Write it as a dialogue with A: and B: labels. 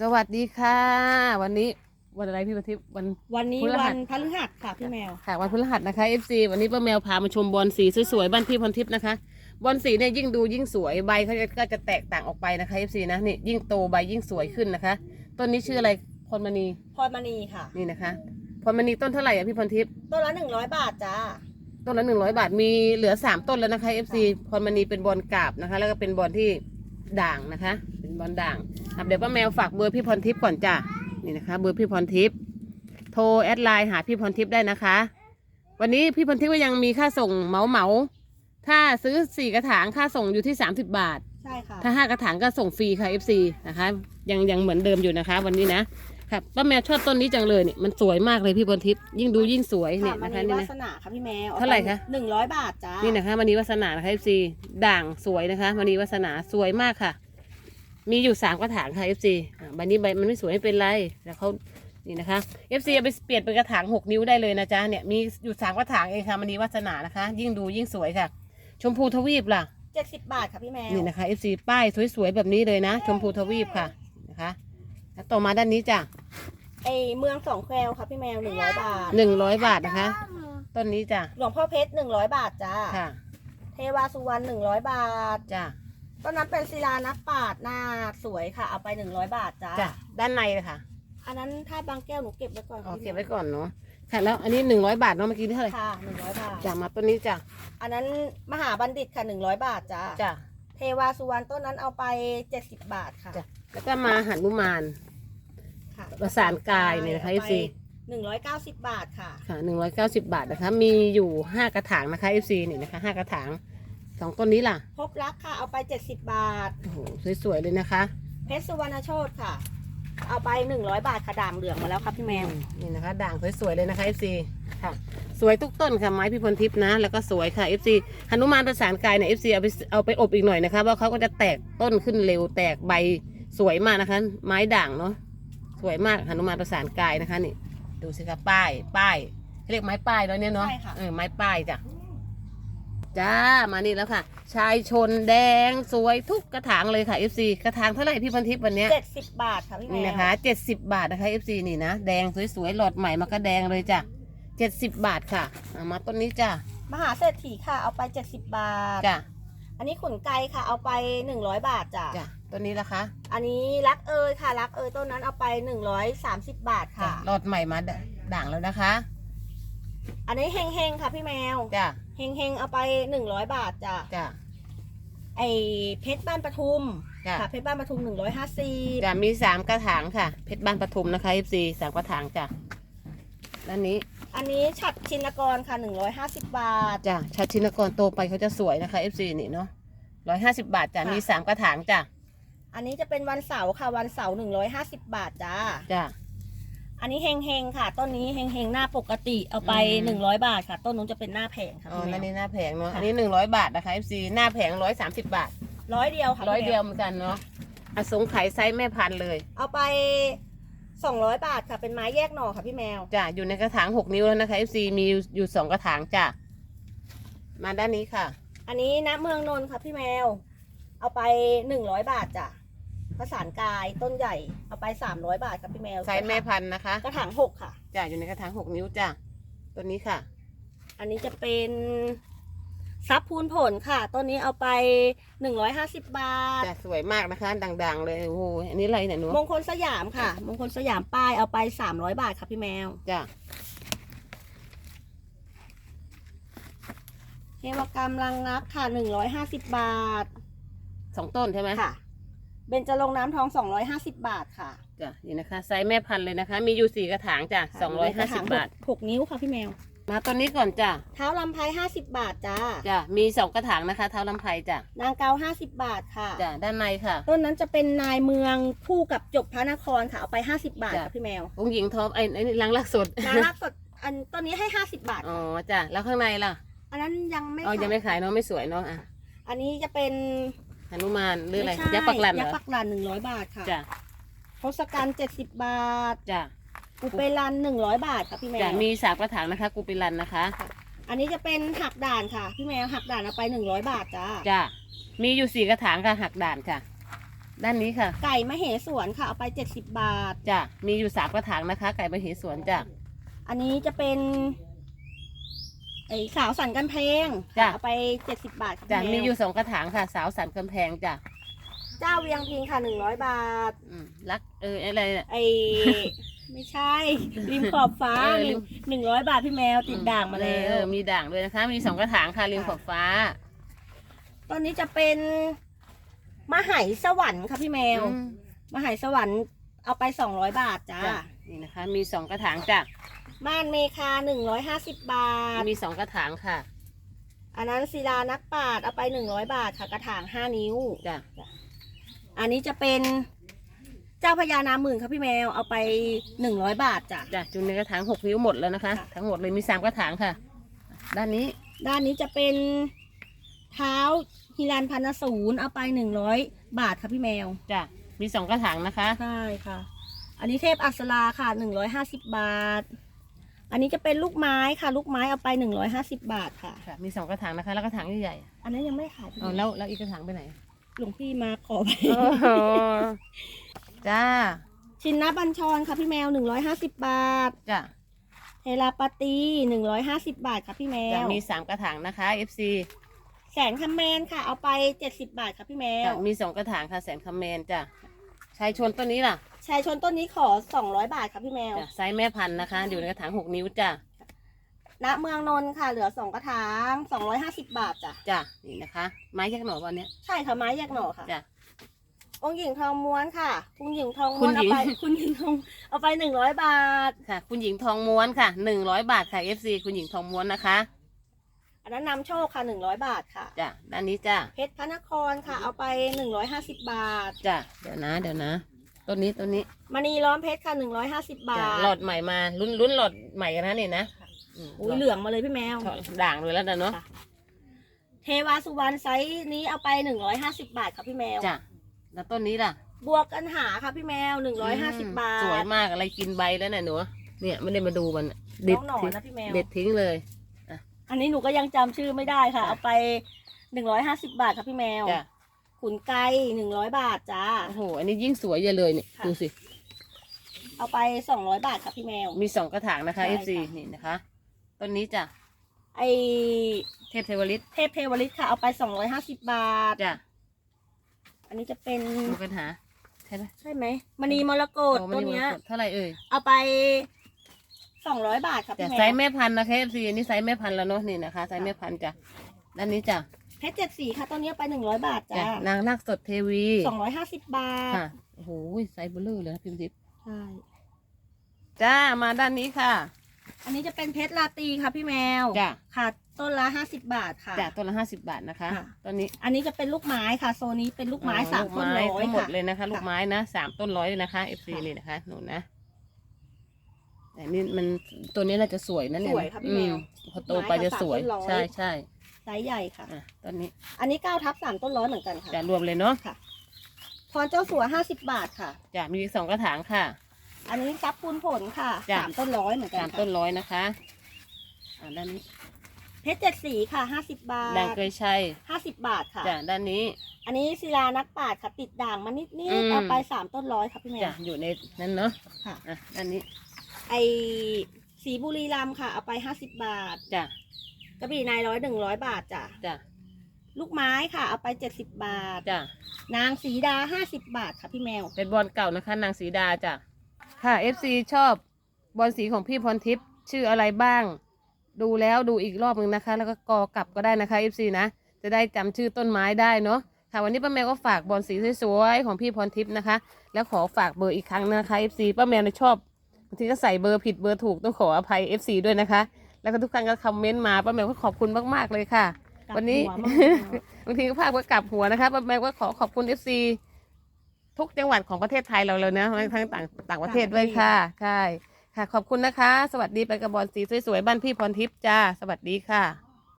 A: สวัสดีค่ะ วันนี้วันอะไรพี่ประทิพย์วัน
B: วันนี้
A: พฤหั
B: วั
A: ส
B: นพฤหัสค่ะพี่แมว
A: ค่ะวันพฤหัสนะคะ FC วันนี้ป้าแมวพามาชมบอลสีสวยๆบ้านพี่พรทิพย์นะคะบอลสีเนี่ยยิ่งดูยิ่งสวยใบเขาจะก็จะแตกต่างออกไปนะคะ FC นะนี่ยิ่งโตใบยิ่งสวยขึ้นนะคะ ต้นนี้ชื่ออะไรพรมณี
B: พรมณีค่ะ
A: นี่นะคะพรมณีต้นเท่าไหร่อะพี่พรทิพย์
B: ต้นละหนึ่งร้อยบาทจ้า
A: ต้นละหนึ่งร้อยบาทมีเหลือสามต้นแล้วนะคะ FC พรมณีเป็นบอลกาบนะคะ แล้วก็เป็นบอลที่ ด่างนะคะ เป็นบอลด่างอะเดี๋ยวป้าแมวฝากเบอร์พี่พรทิพย์ก่อนจ้ะนี่นะคะ เบอร์พี่พรทิพย์โทรแอดไลน์หาพี่พรทิพย์ได้นะคะ วันนี้พี่พรทิพย์ก็ยังมีค่าส่งเหมาเหมาๆถ้าซื้อสี่กระถางค่าส่งอยู่ที่30บาท
B: ใช่ค่ะ
A: ถ้าห้ากระถางก็ส่งฟรีค่ะ FC นะคะ ยังยังเหมือนเดิมอยู่นะคะ วันนี้นะ ครับป้าแมวชอบต้นนี้จังเลยเนี่ยมันสวยมากเลยพี่พรทิพย์ยิ่งดูยิ่งสวยเนี่
B: ค่ะ
A: ย
B: มั
A: นะ
B: น
A: คะ
B: มี
A: นี่
B: วา
A: นะ
B: สนาค่ะพี่แมว
A: เท่าไหร่คะ
B: หนึ่งร้อยบาทจ้า
A: นี่นะคะมณีวัฒนานะคะ FC ด่างสวยนะคะมณีวัฒนาสวยมากค่ะ มีอยู่สามกระถางค่ะ FC อะใบนี้ใบมันไม่สวยไม่เป็นไรแต่เขานี่นะคะ FC เอาไปเปลี่ยนเป็นกระถางหกนิ้วได้เลยนะจ๊ะเนี่ยมีอยู่สามกระถางเองค่ะมณีวัฒนานะคะ ยิ่งดูยิ่งสวยค่ะ ชมพูทวีปล่ะ
B: เจ็ดสิบบาทค่ะพี่แมว
A: นี่นะคะ FC ป้ายสวยๆแบบนี้เลยนะ ชมพูทวีปค่ะนะคะแล้วต่อมาด้านนี้จ้ะ
B: ไอเมืองสองแควค่ะพี่แมวหนึ่งร้อยบาท
A: หนึ่งร้อยบาทนะคะ ต้นนี้จ้ะ
B: หลวงพ่อเพชรหนึ่งร้อยบาทจ้า
A: ค่ะ
B: เทวาสุวรรณหนึ่งร้อยบาท
A: จ้ะ
B: ต้นนั้นเป็นศิลานักปราดหน้าสวยค่ะ เอาไปหนึ่งร้อยบาทจ้า
A: จ้ะ ด้านในเลยค่ะ
B: อันนั้นถ้าบางแก้วหนูเก็บไว้ก่อน
A: เอา
B: ค่ะ
A: เก็บไว้ก่อนเนาะ ค่ะ แล้วอันนี้หนึ่งร้อยบาทเนาะเมื่อกี้เท่าไหร่
B: ค่ะหนึ่งร้อยบาท
A: จ้ะ มาต้นนี้จ้ะ
B: อันนั้นมหาบัณฑิตค่ะหนึ่งร้อยบาทจ้า
A: จ้ะ
B: เทวาสุวรรณต้นนั้นเอาไปเจ็ดสิบบาทค่ะ
A: จ้ะ แล้วก็มาหันุมาน
B: ค่ะ
A: ประสานกายเนี่ยนะคะ FC
B: หนึ่งร้อยเก้าสิบบาทค่ะ
A: ค่ะหนึ่งร้อยเก้าสิบาทนะคะ มีอยู่ห้ากระถางนะคะ FC นี่นะคะห้ากระถางสองต้นนี้ล่ะ
B: พบรักค่ะ เอาไปเจ็ดสิบบาท
A: โอ้โหสวยๆเลยนะคะ
B: เพชรสุวรรณโชตค่ะ เอาไปหนึ่งร้อยบาทค่ะด่างเหลืองมาแล้วครับพี่แมว
A: นี่นะคะ ด่างสวยๆเลยนะคะ FC ค่ะ สวยทุกต้นค่ะไม้พี่พลทิพย์นะ แล้วก็สวยค่ะ FC หนุมานประสานกายเนี่ย FC เอาไปเอาไปอบอีกหน่อยนะคะว่าเขาก็จะแตกต้นขึ้นเร็วแตกใบสวยมากนะคะ ไม้ด่างเนาะส วยมากหนุมานประสานกายนะคะนี่ ดูสิคะป้าย ป้ายเขาเรียกไม้ป้ายเนาะเนี่ยเนาะ
B: ใช่ค่ะ
A: เออไม้ป้ายจ้ะจ้ามานี่แล้วค่ะ ชายชนแดงสวยทุกกระถางเลยค่ะ FC กระถางเท่าไหร่พี่พันทิพย์วันเนี้ย
B: เจ็ดสิบบาทค่ะพี่แม
A: นี่
B: ว
A: นะคะเจ็ดสิบบาทนะคะ FC นี่นะ แดงสวยๆ หลอดใหม่มาก็แดงเลยจ้ะเจ็ดสิบบาทค่ะเอามาต้นนี้จ้ะ
B: มหาเศรษฐีค่ะเอาไปเจ็ดสิบบาท
A: จ้ะ
B: อันนี้ขุนไกรค่ะเอาไปหนึ่งร้อยบาทจ้ะ
A: จ้ะ ต้นนี้ละคะ
B: อันนี้รักเอยค่ะ รักเอยต้นนั้นเอาไปหนึ่งร้อยสามสิบบาท
A: จ้ะ
B: ค่ะ
A: หลอดใหม่มาด่างแล้วนะคะ
B: อันนี้เฮงเฮงๆค่ะพี่แมว
A: จ้ะ
B: เฮงเฮงๆเอาไปหนึ่งร้อยบาทจ้ะ
A: จ้ะ
B: ไอเพชรบ้านปทุม
A: จ้ะ
B: ค่ะเพชรบ้านปทุมหนึ่งร้อยห้าสิบ
A: จ้ะมีสามกระถางค่ะ เพชรบ้านปทุมนะคะ FC สามกระถางจ้ะด้านนี้
B: อันนี้ฉัดชินกรค่ะหนึ่งร้อยห้าสิบบาท
A: จ้ะชัดชินกรโตไปเขาจะสวยนะคะ FC นี่เนาะร้อยห้าสิบบาทจ้ะ
B: ค่ะ
A: มีสามกระถางจ้ะ
B: อันนี้จะเป็นวันเสาร์ค่ะวันเสาร์หนึ่งร้อยห้าสิบบาทจ้า
A: จ้ะ
B: อันนี้เฮงเฮงๆค่ะต้นนี้เฮงเฮงๆหน้าปกติเอาไป
A: อืม
B: หนึ่งร้อยบาทค่ะ ต้นนู้นจะเป็นหน้าแผงค่ะ
A: อ๋อ
B: พี่แม
A: นั่น
B: ว
A: นี่หน้าแผงเนาะ
B: ค่ะ
A: อันนี้หนึ่งร้อยบาทนะคะ FC หน้าแผงร้อยสามสิบบาท
B: ร้อยเดียวค่ะ
A: ร้อย
B: พี่แม
A: เดียวเหมือนกันเนาะอสงไขยไซส์แม่พันธุ์เลย
B: เอาไปสองร้อยบาทค่ะเป็นไม้แยกหน่อค่ะพี่แมว
A: จ้ะ อยู่ในกระถางหกนิ้วแล้วนะคะ FC มีอยู่อยู่สองกระถางจ้ะ มาด้านนี้ค่ะ
B: อันนี้ณเมืองนนท์ค่ะพี่แมว เอาไปหนึ่งร้อยบาทจ้ะ ประสานกายต้นใหญ่เอาไปสามร้อยบาทค่ะพี่แมว
A: ไซส์แม่พันธุ์นะคะ
B: กระถางหกค่ะ
A: จ้ะอยู่ในกระถางหกนิ้วจ้ะตัวนี้ค่ะ
B: อันนี้จะเป็นซับพูนผลค่ะต้นนี้เอาไปหนึ่งร้อยห้าสิบบาท
A: จ้ะสวยมากนะคะดังๆ เลยโอ้โหอันนี้อะไรเนี่ยหนู
B: มงคลสยามค่ะ มงคลสยามป้ายเอาไปสามร้อยบาทค่ะพี่แมว
A: จ้ะ
B: เทวกรรมรังรักค่ะหนึ่งร้อยห้าสิบบาท
A: สองต้นใช่ไหม
B: ค่ะ เบญจรงค์น้ำทองสองร้อยห้าสิบบาทค่ะ
A: จ้ะนี่นะคะไซส์แม่พันธุ์เลยนะคะ มีอยู่สี่กระถางจ้ะสองร้อยห้าสิบบาท
B: หกนิ้วค่ะพี่แมว
A: มาตัวนี้ก่อนจ้ะ
B: เท้าลำไพห้าสิบบาทจ้า
A: จ้ะมีสองกระถางนะคะ เท้าลำไพจ้ะ
B: นางเกาห้าสิบบาทค่ะ
A: จ้ะด้านในค่ะ
B: ต้นนั้นจะเป็นนายเมืองคู่กับจบพระนครค่ะ เอาไปห้าสิบบาท
A: จ้ะ
B: ค่ะพี่แมว
A: องค์หญิงท็อปไอ้ไอ้นี่ลังลักสด
B: นางรักสดอันต้นนี้ให้ห้าสิบบาท
A: อ๋อจ้ะแล้วข้างในล่ะ
B: อันนั้นยังไม่
A: อ๋อยังไม่ขายเนาะไม่สวยเนาะอะ
B: อันนี้จะเป็น
A: หนุมานหรืออะไร
B: ม่ใช่
A: ยักษ์ปักลันเหร
B: ยัก
A: อ
B: ษ์ปักลันหนึ่งร้อยบาทค่ะ
A: จ้ะ
B: ทศกัณฐ์เจ็ดสิบบาท
A: จ้ะ
B: อุเปรันหนึ่งร้อยบาทค่ะพี่แม
A: จ้ะ
B: ว
A: มีสามกระถางนะคะ กูปิลันนะคะ
B: อันนี้จะเป็นหักด่านค่ะ พี่แมวหักด่านเอาไปหนึ่งร้อยบาทจ้า
A: จ้ะมีอยู่สี่กระถางค่ะหักด่านค่ะ ด้านนี้ค่ะ
B: ไก่มะเหสวนค่ะเอาไปเจ็ดสิบบาท
A: จ้ะมีอยู่สามกระถางนะคะ ไก่มาเหสวนจ้ะ
B: อันนี้จะเป็น ไอสาวสันกันเพง
A: จ้ะ
B: เอาไปเจ็ดสิบบาทค่ะ
A: จ้ะ
B: พี่แว
A: มีอยู่สองกระถางค่ะ สาวสันกำแพงจ้ะ
B: เจ้าเวียงพิงค่ะหนึ่งร้อยบาท
A: อืมรักเอออะไรเนี่ย
B: ไอไม่ใช่ ริมขอบฟ้า
A: เออ
B: ห
A: ริ
B: นึ่ง
A: ม
B: หนึ่งร้อยบาทพี่แมวติดด่างมาแล้
A: เอ
B: ว
A: อมีด่างด้วยนะคะ มีสองกระถางค่ะริมขอบฟ้า
B: ตอนนี้จะเป็นมะไหสวรรค์ค่ะพี่แมว
A: อืม
B: มะไหสวรรค์เอาไปสองร้อยบาทจ้า
A: จ้ะ นี่นะคะ มีสองกระถางจ้ะ
B: ม่านเมคาหนึ่งร้อยห้าสิบบาท
A: มีสองกระถางค่ะ
B: อันนั้นศิลานักปราดเอาไปหนึ่งร้อยบาทค่ะกระถางห้านิ้ว
A: จ้ะ
B: อันนี้จะเป็นเจ้าพญานาหมื่นครับพี่แมวเอาไปหนึ่งร้อยบาทจ้ะ
A: จ้ะจุนในกระถางหกนิ้วหมดแล้วนะคะ
B: ค่ะ
A: ทั้งหมดเลยมีสามกระถางค่ะ ด้านนี้
B: ด้านนี้จะเป็นเท้าฮิรันพันศูนย์เอาไปหนึ่งร้อยบาทครับพี่แมว
A: จ้ะ มีสองกระถางนะคะ
B: ใช่ค่ะ อันนี้เทพอักษราค่ะหนึ่งร้อยห้าสิบบาท อันนี้จะเป็นลูกไม้ค่ะ ลูกไม้เอาไปหนึ่งร้อยห้าสิบบาทค่ะ
A: ค่ะ มีสองกระถางนะคะ แล้วกระถางใหญ่
B: อันนั้นยังไม่ขาย
A: ๆอ๋อแล้วแล้วอีกกระถางไปไหน
B: หลวงพี่มาขอไป
A: โอ้โหจ้า
B: ชินนะบัญชรค่ะพี่แมวหนึ่งร้อยห้าสิบบาท
A: จ้ะ
B: เทราปาตีหนึ่งร้อยห้าสิบบาทค่ะพี่แม
A: จะ
B: ว
A: มีสามกระถางนะคะ FC
B: แสนคำแมนค่ะ เอาไปเจ็ดสิบบาทค่ะพี่แม
A: จ้ะ
B: ว
A: มีสองกระถางค่ะแสนคำแมนจ้ะชายชนต้นนี้ล่ะ
B: ชายชนต้นนี้ขอสองร้อยบาทค่ะพี่แมว
A: จ้ะไซส์แม่พันธุ์นะคะ อยู่ในกระถางหกนิ้วจ้ะ
B: ณเมืองนนท์ค่ะ เหลือสองกระถางสองร้อยห้าสิบบาทจ้ะ
A: จ้ะนี่นะคะ ไม้แยกหน่อวันเนี้ย
B: ใช่ค่ะไม้แยกหน่อค่ะ
A: จ้ะ
B: องค์หญิงทองม้วนค่ะ คุณหญิงทอง
A: คุ
B: ม้วน
A: ณหญิ
B: เอา
A: ง
B: ไป คุณหญิงทองเอาไปหนึ่งร้อยบาท
A: ค่ะ คุณหญิงทองม้วนค่ะหนึ่งร้อยบาทค่ะ FC คุณหญิงทองม้วนนะคะ
B: อันนั้นนำโชคค่ะหนึ่งร้อยบาทค่ะ
A: จ้ะด้านนี้จ้ะ
B: เพชรพระนครค่ะ เอาไปหนึ่งร้อยห้าสิบบาท
A: จ้ะเดี๋ยวนะ เดี๋ยวนะ ต้นนี้ต้นนี้
B: มณีล้อมเพชรค่ะหนึ่งร้อยห้าสิบบา
A: จ้ะ
B: ท
A: หลอดใหม่มาลุ้นลุ้นหลอดใหม่กันนะนี่นะม
B: อุ้ยเหลืองมาเลยพี่แมว
A: ด่างเลยแล้วนะเนาะ
B: ค่ะ เทวาสุวรรณไซส์นี้เอาไปหนึ่งร้อยห้าสิบบาทค่ะพี่แมว
A: จ้ะแล้วต้นนี้ล่ะ
B: บวกกันหาค่ะพี่แมวหนึ่งร้อยห้าสิบบาท
A: สวยมากอะไรกินใบแล้วเนี่ยหนูเนี่ยไม่ได้มาดูมัน
B: น้
A: เด็ด
B: องหนอ
A: ทิ้ง
B: นะพี่แมว
A: เด็ดทิ้งเลย
B: อันนี้หนูก็ยังจำชื่อไม่ได้ค่ะ
A: จ้ะ
B: เอาไปหนึ่งร้อยห้าสิบบาทค่ะพี่แมว
A: จ้ะ
B: ขุนไก่หนึ่งร้อยบาทจ้า
A: โอ้โห อันนี้ยิ่งสวยใหญ่เลยเนี่ย
B: ค่ะ
A: ดูสิ
B: เอาไปสองร้อยบาทค่ะพี่แมว
A: มีสองกระถางนะคะ
B: ใช่
A: FC
B: ค่ะ
A: นี่นะคะ ต้นนี้จ้ะ
B: ไอ
A: เทพเทวฤทธิ์
B: เทพเทวฤทธิ์ค่ะ เอาไปสองร้อยห้าสิบบาท
A: จ้ะ
B: อันนี้จะเป็น
A: ดูกันหา ใช่ไหม
B: ใช่ไหมมณีมรกต
A: โอ้มั
B: ตัว
A: มี
B: เนี้ย
A: มรกตเท่าไหร่เอ่ย
B: เอาไปสองร้อยบาทค่ะ
A: จ้ะ
B: พี่แม
A: ไซ
B: ว
A: ส์แม่พันธุ์นะคะ FC อันนี้ไซส์แม่พันธุ์แล้วเนาะนี่นะคะ ไซส์แม่พันธุ์จ้ะด้านนี้จ้ะ
B: เพชรเจ็ดสีค่ะตัวเนี้ยไปหนึ่งร้อยบาท
A: จ้ะ
B: จ้านา
A: งนาคสดเทวี
B: สองร้อยห้าสิบบาท
A: ค่ะโอ้โหไซส์เบลเลอร์เลยนะพิมพ์ทิพย์
B: ใช่
A: จ้ามาด้านนี้ค่ะ
B: อันนี้จะเป็นเพชรลาตรีค่ะพี่แมว
A: จ้ะ
B: ค่ะ ต้นละห้าสิบบาทค่ะ
A: จ้ะต้นละห้าสิบบาทนะคะ
B: ค่ะ
A: ต้นนี้
B: อันนี้จะเป็นลูกไม้ค่ะ โซนนี้เป็นลูกไม้
A: อ๋อ
B: สาม
A: ลูก
B: ต้น
A: ไม้
B: ร้อย
A: ทั้งหมด
B: ค่ะ
A: เลยนะคะ ลูก
B: ค่ะ
A: ไม้นะสามต้นร้อยเลยนะคะ FC
B: ค่ะ
C: นี่นะคะหนูนะแต่นี่มันตัวนี้น่าจะสวยนะเนี่ย
B: สวยค่ะพี่แมว
A: อืพอโตไปจะสวย
B: ไม้ค่ะสามต้นร้อย
A: ใช่ใช่
B: ไซส์ใหญ่ค่ะ
A: อะต้นนี้
B: อันนี้เก้าทับสามต้นร้อยเหมือนกันค่ะ
A: จะรวมเลยเนาะ
B: พรเจ้าสัวห้าสิบบาทค่ะ
A: จะมีอีกสองกระถางค่ะ
B: อันนี้ซับพูนผลค่ะ
A: จ้ะ
B: สามต้นร้อยเหมือนกั
A: สานม
B: ค่ะ
A: ต้นร้อยนะคะอ่าด้านนี้
B: เพชรเจ็ดสีค่ะห้าสิบบาท
A: ด่างเกยชัย
B: ห้าสิบบาทค่ะ
A: จ้ะด้านนี้
B: อันนี้ศิลานักปราชญ์ค่ะ ติดด่างมานิดนิ
A: อื
B: ด
A: ม
B: เอาไปสามต้นร้อยค่ะพี่แม
A: จะ
B: ว
A: อยู่ในนั้นเนาะ
B: ค่ะ
A: อะด้านนี้
B: ไอสีบุรีรัมย์ค่ะ เอาไปห้าสิบบาท
A: จ้ะ
B: กระบี่นายร้อยหนึ่งร้อยบาทจ้ะ
A: จ้ะ
B: ลูกไม้ค่ะ เอาไปเจ็ดสิบบาท
A: จ้ะ
B: นางสีดาห้าสิบบาทค่ะพี่แมว
A: เป็นบอลเก่านะคะ นางสีดาจ้ะค่ะ FC ชอบบอลสีของพี่พรทิพย์ชื่ออะไรบ้าง ดูแล้วดูอีกรอบหนึ่งนะคะ แล้วก็กอกลับก็ได้นะคะ FC นะ จะได้จำชื่อต้นไม้ได้เนาะค่ะวันนี้ป้าแมวก็ฝากบอลสีสวยๆของพี่พรทิพย์นะคะ แล้วขอฝากเบอร์อีกครั้งนะคะ FC ป้าแมวเนี่ยชอบบางทีก็ใส่เบอร์ผิดเบอร์ถูกต้องขออภัย FC ด้วยนะคะ แล้วก็ทุกครั้งก็คอมเมนต์มาป้าแมวก็ขอบคุณมากๆเลยค่ะวันนี้
B: กลับหัวมาก
A: บางทีก็ภาพก็กลับหัวนะคะป้าแมวก็ขอขอบคุณ FC ทุกจังหวัดของประเทศไทยเราเลยนะทั้งต่างต่างประเทศด้วยค่ะใช่ค่ะ ขอบคุณนะคะ สวัสดีไปกับบอลสีสวยๆบ้านพี่พรทิพย์จ้าสวัสดีค่ะ